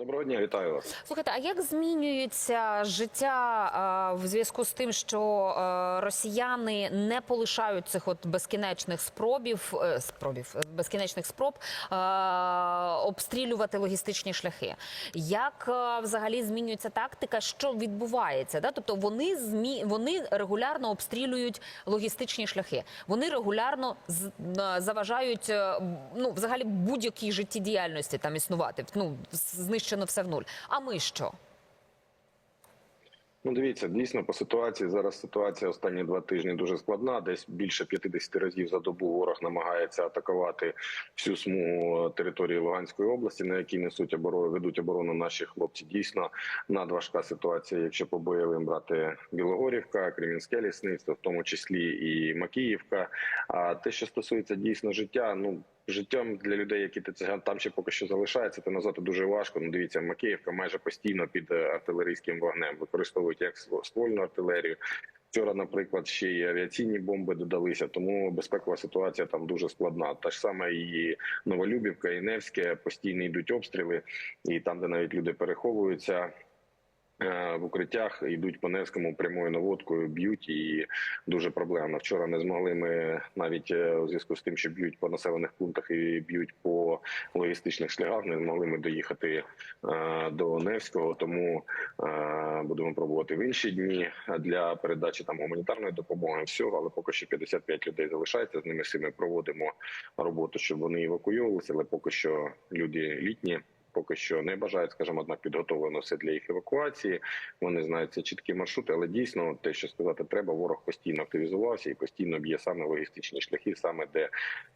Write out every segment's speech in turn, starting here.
Доброго дня, вітаю вас. Слухайте, а як змінюється життя в зв'язку з тим, що росіяни не полишають цих от безкінечних спробів, е, спробів е, безкінечних спроб обстрілювати логістичні шляхи? Як взагалі змінюється тактика? Що відбувається? Да? Тобто вони змі... вони регулярно обстрілюють логістичні шляхи. Вони регулярно заважають е, ну взагалі будь-якій життєдіяльності там існувати. Ну знищено все в нуль. А ми що? Ну, дивіться, дійсно по ситуації зараз ситуація останні два тижні дуже складна. Десь більше 50 разів за добу ворог намагається атакувати всю смугу території Луганської області, на якій несуть оборону, ведуть оборону наші хлопці. Дійсно надважка ситуація, якщо по бойовим брати Білогорівка, Кремінське лісництво, в тому числі і Макіївка. А те, що стосується дійсно життя, ну. Життям для людей, які там ще поки що залишаються, то назвати дуже важко. Ну, дивіться, Макіївка майже постійно під е, артилерійським вогнем використовують як ствольну артилерію. Вчора, наприклад, ще й авіаційні бомби додалися, тому безпекова ситуація там дуже складна. Та ж саме і Новолюбівка, і Невське постійно йдуть обстріли, і там, де навіть люди переховуються. Е, В укриттях йдуть по Невському прямою наводкою, б'ють і дуже проблемно. Вчора не змогли ми навіть е, у зв'язку з тим, що б'ють по населених пунктах і б'ють по логістичних шляхах. Не змогли ми доїхати е, до Невського, тому будемо пробувати в інші дні для передачі там гуманітарної допомоги. Всього, але поки що 55 людей залишається. З ними всіми проводимо роботу, щоб вони евакуйовувалися. Але поки що люди літні. Поки що не бажають, скажімо, однак підготовлено все для їх евакуації. Вони знають це чіткі маршрути, але дійсно те, що сказати треба, ворог постійно активізувався і постійно б'є саме логістичні шляхи, саме де,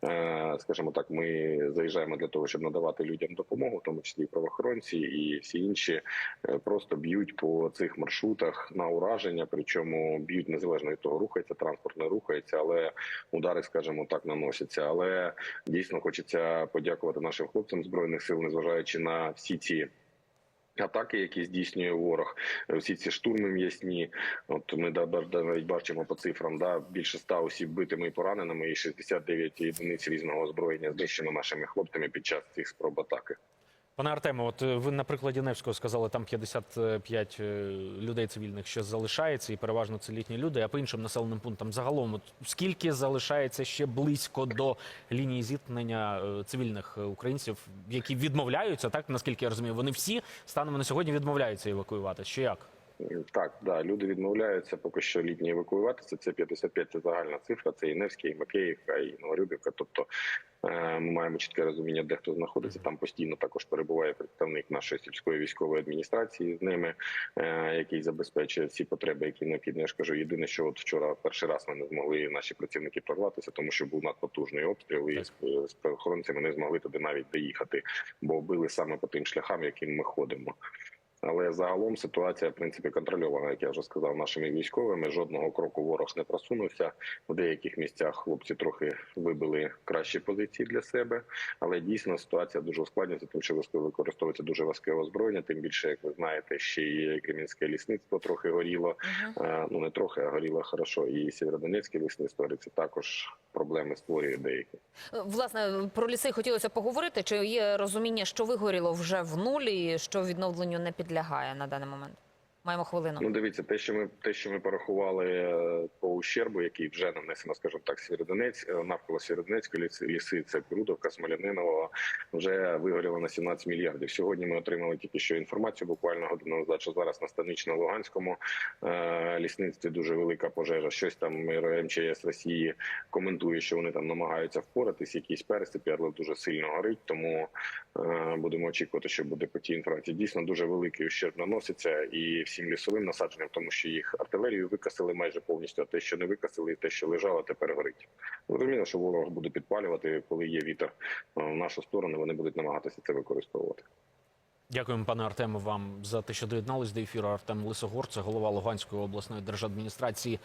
е, скажімо так, ми заїжджаємо для того, щоб надавати людям допомогу, в тому числі і правоохоронці і всі інші е, просто б'ють по цих маршрутах на ураження. Причому б'ють незалежно від того, рухається транспорт, не рухається, але удари, скажімо так, наносяться. Але дійсно хочеться подякувати нашим хлопцям збройних сил, незважаючи на всі ці. Атаки, які здійснює ворог, всі ці штурми м'ясні. От ми навіть бачимо по цифрам, да більше ста осіб битими і пораненими, і 69 одиниць різного озброєння знищено нашими хлопцями під час цих спроб атаки. Пане Артеме, от е, ви на прикладі Невського сказали, там 55 е, людей цивільних ще залишається, і переважно це літні люди. А по іншим населеним пунктам загалом, от скільки залишається ще близько до лінії зіткнення е, цивільних українців, які відмовляються, так наскільки я розумію, вони всі станом на сьогодні відмовляються евакуювати. Чи як? Так, да, люди відмовляються поки що літні евакуюватися. Це 55 – це загальна цифра. Це і Невський, і Макеївка, і Новорюбівка. Тобто ми маємо чітке розуміння, де хто знаходиться. Там постійно також перебуває представник нашої сільської військової адміністрації з ними, е, який забезпечує всі потреби, які необхідні. Я ж кажу, єдине, що от вчора перший раз ми не змогли наші працівники прорватися, тому що був надпотужний обстріл, і з, з правоохоронцями не змогли туди навіть доїхати, бо били саме по тим шляхам, яким ми ходимо. Але загалом ситуація в принципі контрольована, як я вже сказав, нашими військовими. Жодного кроку ворог не просунувся. В деяких місцях хлопці трохи вибили кращі позиції для себе. Але дійсно ситуація дуже ускладнюється, тому що використовується дуже важке озброєння. Тим більше, як ви знаєте, ще й кремінське лісництво трохи горіло. Е, Ну не трохи, а горіло хорошо. І Сєвєродонецьке лісництво це також проблеми створює деякі. Е, Власне, про ліси хотілося поговорити. Чи є розуміння, що вигоріло вже в нулі, і що відновленню не підлягає на даний момент? Маємо хвилину. Ну, дивіться, те, що ми те, що ми порахували е, по ущербу, який вже нанесено, скажімо так, Сєвєродонець, е, навколо Сєвєродонецької ліси, це Крудовка, Смолянинова, вже вигоріло на 17 мільярдів. Сьогодні ми отримали тільки що інформацію, буквально годину назад, що зараз на станично-луганському е, лісництві дуже велика пожежа. Щось там МЧС Росії коментує, що вони там намагаються впоратись, якісь пересипи, але дуже сильно горить. Тому е, будемо очікувати, що буде по тій інформації. Дійсно дуже великий ущерб наноситься і всім лісовим насадженням, тому що їх артилерію викасили майже повністю. А те, що не викасили, і те, що лежало, тепер горить. Зрозуміло, що ворог буде підпалювати, коли є вітер е, в нашу сторону. Вони будуть намагатися це використовувати. Дякуємо, пане Артему, вам за те, що доєднались до ефіру. Артем Лисогор, це голова Луганської обласної держадміністрації.